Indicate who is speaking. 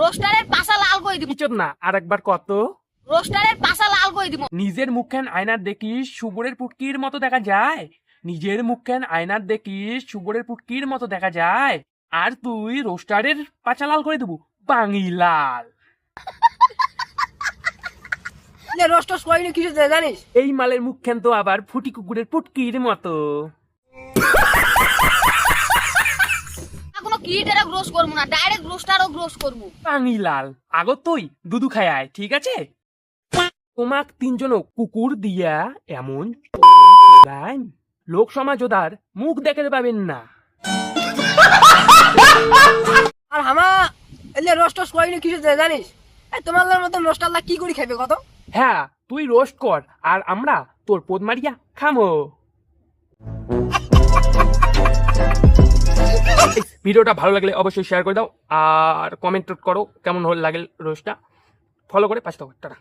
Speaker 1: রোস্টারের পাশা লাল করে দিব।
Speaker 2: ইচত না? আর একবার কত?
Speaker 1: রোস্টারের পাশা লাল করে দিব।
Speaker 2: নিজের মুখখান আয়নার দেখিস সুবরের পুটকির মতো দেখা যায়। নিজের মুখখান আয়নার দেখিস সুবরের পুটকির মতো দেখা যায়। আর তুই রোস্টারের পাচা লাল করে দেবো বাঙিলাল
Speaker 3: লে রোস্টার করিনি কিছু জানিস?
Speaker 2: এই মালের মুখখান তো আবার ফুটি কুকুরের পুটকির মতো।
Speaker 1: কিটেরও গ্রোস করব না ডাইরেক্ট রোস্টারও গ্রোস করব।
Speaker 2: বাঙিলাল আগত তুই দুদু খায় আয়, ঠিক আছে? তোমাক তিনজন কুকুর দিয়া এমন লোক সমাজ ওদার মুখ দেখতে পাবেন না।
Speaker 3: আর হামা এলে রোস্টার করিনি কিছু জানিস? এই তোমার মতন রোস্টারলা কি করে খাইবে কত?
Speaker 2: হ্যাঁ তুই রোস্ট কর আর আমরা তোর পোদ মারিয়া খামো। ভিডিওটা ভালো লাগলে অবশ্যই শেয়ার করে দাও, আর কমেন্ট করো কেমন হল লাগে রোজটা। ফলো করে পাশে থাকো। টাটা।